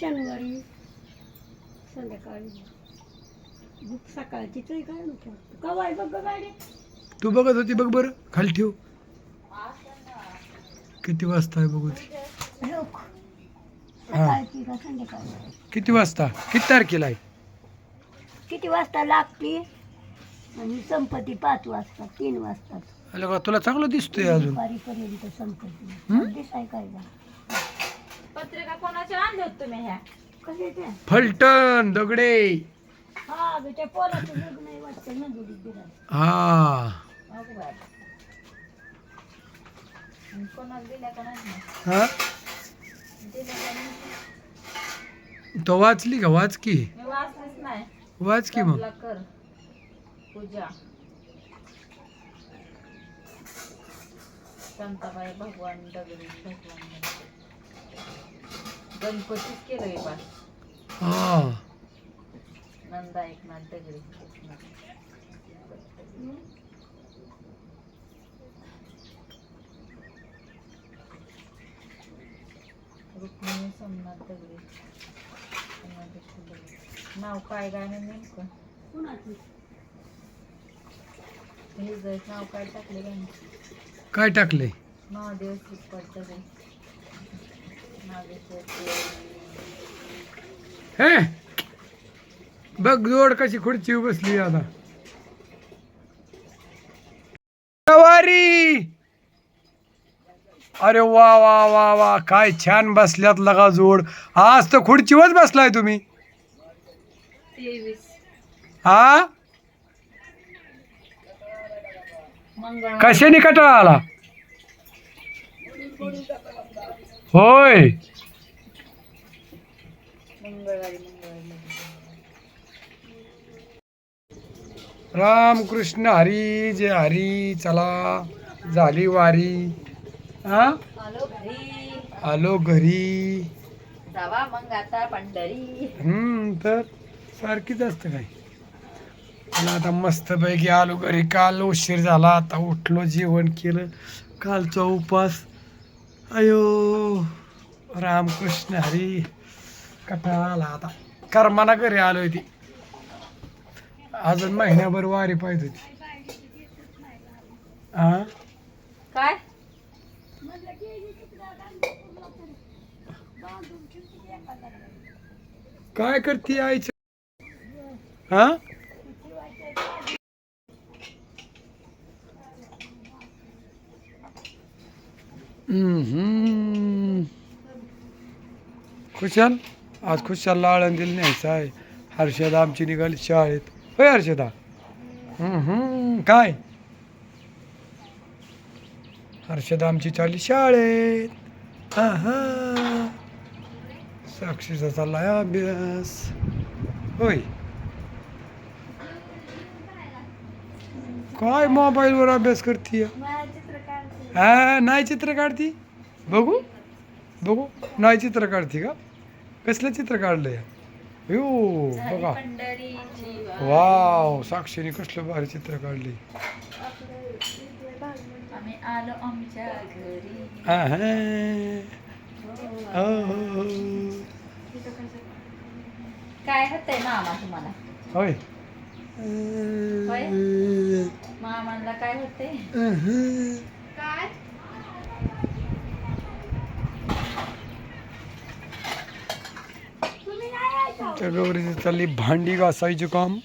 शनिवारी संध्याकाळी. बुक सकाळचीच आहे काय नको कवा आहे बघ गाडी? तू बघत होती बघ बरं खाली ठेव. किती वाजता आहे बघू ती? लोक सकाळची का संध्याकाळी किती वाजता? किती तारखेला आहे? किती वाजता लागते? आणि संपत्ती पाच वाजता तीन वाजता. अरे तुला चांगलं दिसतोय अजून. दुपारीपर्यंत संपत्ती? दिसाय काय पत्रिका कोणाच्या आणल्या होत तुम्ही ह्या? फलटण दगडे. हा ग त्या पोराचं लग्न आहे वाटतं नंदुरीत दिला हा. अगं बाय आणि कोणाला दिल्या का नाही? हा? दिल्या का नाही? तो वाचली का? वाच की. मी वाचलीच नाही. वाच की मग. कर. पूजा. शांताबाई भगवान दगडी भगवान गणपतीच केलं हे बा हा. नंदा एकनाथ दगडी. रुक्मिणी सोमनाथ दगडी. सोमनाथ दगडी. नाव काय गाणं नेमकं? कुणाची? हे जर नाव काय टाकले गाणं? काय टाकले महादेव श्रीपद दगडी हे? बघ जोड कशी खुर्ची बसली आता. वारी अरे वा वा वा वा काय छान बसल्यात लगा जोड. आज तर खुर्चीवरच बसलाय तुम्ही. हा? कशाने कटाळा आला? होय. रामकृष्ण हरी जय हरी चला. झाली वारी. हा आलो घरी. आलो घरी. जावा मग आता पंढरी. हम्म तर सारखीच असतं काय. मला आता मस्तपैकी आलो घरी. काल उशीर झाला आता उठलो जेवण केलं. कालचा उपास अयो रामकृष्ण हरी कटाळा आला आता. कर्माना घरी आलोय ती. अजून महिन्याभर वारी पाहिजे होती. हा काय? काय करते आईच हा खुशाल आज खुशालला आळंदीला न्यायचं आहे. हर्षदा आमची निघाली शाळेत. होय हर्षदा? काय? हर्षदा आमची चालली शाळेत. हा हा साक्षीचा चाललाय अभ्यास. होय. काय मोबाईलवर अभ्यास करते हा नाही चित्र काढती? बघू. बघू. नाही चित्र काढते का? कसलं चित्र काढलंय? यो बघा. वाव साक्षीने कसलं भारी चित्र काढले हा हा. हो. काय होतंय मामा तुम्हाला? होय. होय? मामाला काय होतंय? काय त्या गौरीची चालली भांडी घासायचं काम?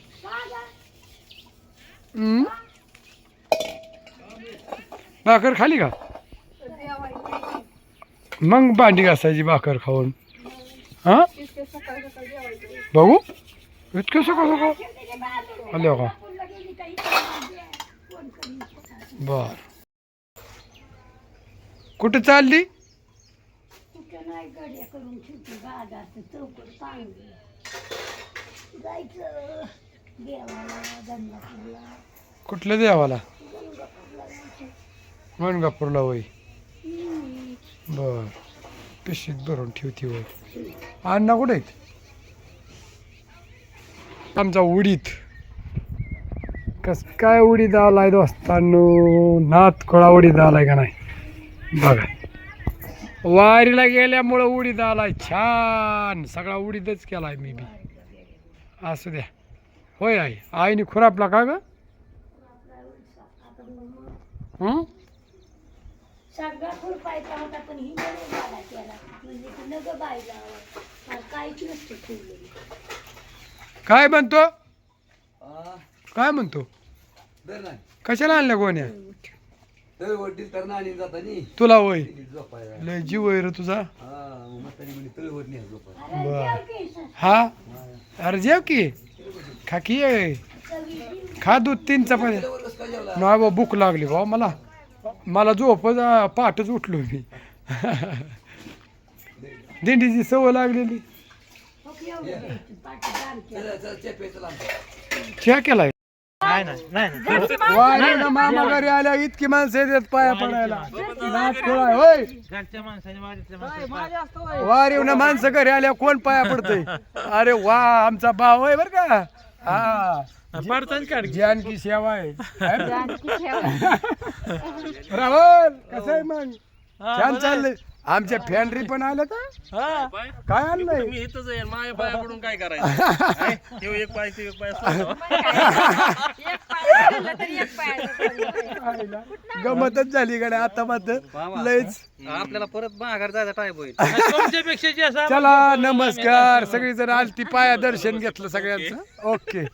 भाकर खाली का? मग भांडी घासायची भाकर खाऊन. हा? बघू इतकं सकाळ सकाळ? आले का? बर. कुठं चालली? कुठं नाही गड्या करून ठेवते बाजारचं चौकट चांगली जायचं देवाला गंगापूरला. कुठल्या देवाला? मनगापूरला होय. बर. पिशीत भरून ठेवती होय. अण्णा कुठे आहेत? आमचा उडीत. कस काय उडीद आलाय दोस्तांनो? नात खोळा उडीद आलाय का नाही? बघा. वारीला गेल्यामुळं उडीद आलाय छान. सगळा उडीदच केलाय मी बी. असू द्या. होय आई. आईने खुरापला का ग? हं? सगळा खुरपायचा होता पण ही नग बाळा केला म्हणजे ती नग बायला आणि काहीच नसतं ठेवलेलं. काय म्हणतो? काय म्हणतो? कशाला आणल्या गोण्या? तर वडील तर नाणी जातानी. तुला होय? झोपायला. लय जीव आहे रे तुझा. हा मग म्हातारी म्हणे तळवर नाही झोपायला अरे बर. जेव की स- हा? अरे जेव की. खा की ये. सगळी खा दूध तीन चपात्या. तळवर कसं काय जेवला? नाही बा भूक लागली भाऊ मला. मला झोप पहाटच उठलो मी. दिंडीची सवय लागलेली. की एवढं द्यायचं, पाठी दाम केलाय वारीनं मामा घरी आल्या इतकी माणसं येतात पाया पडायला. नाच खेळाय, होय. वारीवनं माणसं. घरी आल्या कोण पाया पडतय? अरे वा आमचा भाव आहे बर का. हा. जानकी सेवा आहे. राहुल कसं आहे मग? छान चाललंय. आमच्या फॅनरी पण आल्या तर काय आणलंय? मी इथंच आहे माझ्या पाया पडून काय करायचं? एक पाय ते एक पाय सोडा. एक पाय झालं तरी एक पाय आईला. गमतच झाली कडे आता मात्र लयच. आपल्याला परत माघार जायचा टाईप होईल. तुमच्यापेक्षा जे असं चला नमस्कार. सगळी जण आलती पाया दर्शन घेतलं सगळ्यांचं. ओके.